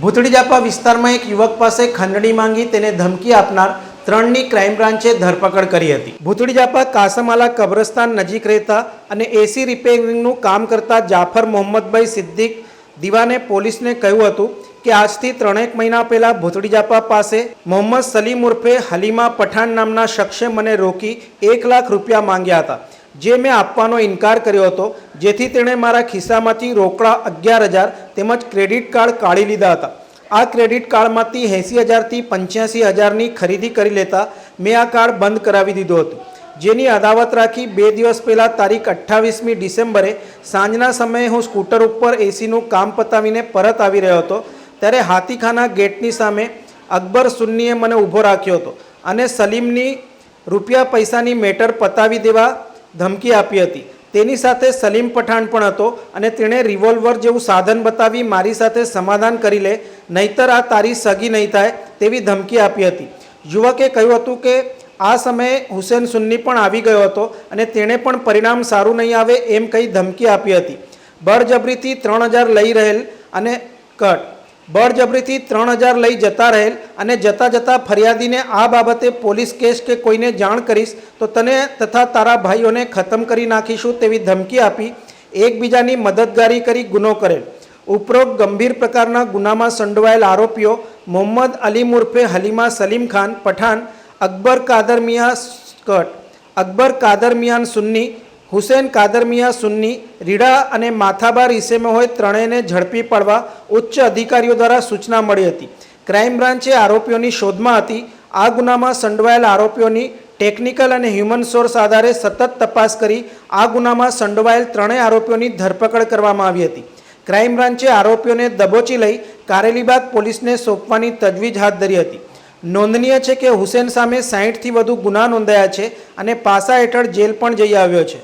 ભૂતળી જાપા વિસ્તારમાં એક યુવક પાસે ખંડણી માંગી તેને ધમકી આપનાર ત્રણની ક્રાઇમ બ્રાન્ચે ધરપકડ કરી હતી. ભૂતળીજાપા કાસમાલા કબ્રસ્તાન નજીક રહેતા અને એસી રિપેરિંગનું કામ કરતા જાફર મોહમ્મદભાઈ સિદ્દીક દીવાને પોલીસને કહ્યું હતું કે આજથી ત્રણેક મહિના પહેલાં ભૂતળીજાપા પાસે મોહમ્મદ સલીમ ઉર્ફે હલીમા પઠાણ નામના શખ્સે મને રોકી એક લાખ રૂપિયા માંગ્યા હતા. જે મેં આપવાનો ઇનકાર કર્યો હતો, જેથી તેણે મારા ખિસ્સામાંથી રોકડા અગિયાર હજાર તેમજ ક્રેડિટ કાર્ડ કાઢી લીધા હતા. આ ક્રેડિટ કાર્ડમાંથી એંસી હજારથી પંચ્યાસી હજારની ખરીદી કરી લેતા મેં આ કાર્ડ બંધ કરાવી દીધું હતું. જેની અદાવત રાખી બે દિવસ પહેલાં તારીખ અઠ્ઠાવીસમી ડિસેમ્બરે સાંજના સમયે હું સ્કૂટર ઉપર એસીનું કામ પતાવીને પરત આવી રહ્યો હતો, ત્યારે હાથીખાના ગેટની સામે અકબર સુન્નીએ મને ઊભો રાખ્યો હતો અને સલીમની રૂપિયા પૈસાની મેટર પતાવી દેવા ધમકી આપી હતી. તેની સાથે સલીમ પઠાણ પણ હતો અને તેણે રિવોલ્વર જેવું સાધન બતાવી મારી સાથે સમાધાન કરી લે, નહીતર આ તારી સગી નહીં થાય તેવી ધમકી આપી હતી. યુવકે કહ્યું હતું કે, આ સમયે હુસેન સુન્ની પણ આવી ગયો હતો અને તેણે પણ પરિણામ સારું નહીં આવે એમ કહી ધમકી આપી હતી. બળજબરીથી ત્રણ હજાર લઈ રહેલ અને કટ બળજબરીથી ત્રણ હજાર લઈ જતા રહેલ અને જતાં જતાં ફરિયાદીને આ બાબતે પોલીસ કેસ કે કોઈને જાણ કરીશ, તો તને તથા તારા ભાઈઓને ખતમ કરી નાખીશું તેવી ધમકી આપી, એકબીજાની મદદગારી કરી ગુનો કરેલ. ઉપરોક્ત ગંભીર પ્રકારના ગુનામાં સંડોવાયેલ આરોપીઓ મોહમ્મદ અલીમ ઉર્ફે હલીમા સલીમ ખાન, પઠાણ, અકબર કાદર મિયા અકબર કાદર મિયાન સુન્ની હુસેન કાદરમિયા સુન્ની, રીડા અને માથાબાર ઇસેમે હોય ત્રણેયને ઝડપી પાડવા ઉચ્ચ અધિકારીઓ દ્વારા સૂચના મળી હતી. ક્રાઇમ બ્રાન્ચે આરોપીઓની શોધમાં હતી. આ ગુનામાં સંડોવાયેલા આરોપીઓની ટેકનિકલ અને હ્યુમન સોર્સ આધારે સતત તપાસ કરી આ ગુનામાં સંડોવાયેલ ત્રણેય આરોપીઓની ધરપકડ કરવામાં આવી હતી. ક્રાઇમ બ્રાન્ચે આરોપીઓને દબોચી લઈ કારેલીબાગ પોલીસને સોંપવાની તજવીજ હાથ ધરી હતી. નોંધનીય છે કે હુસેન સામે સાહીઠથી વધુ ગુના નોંધાયા છે અને પાસા હેઠળ જેલ પણ જઈ આવ્યો છે.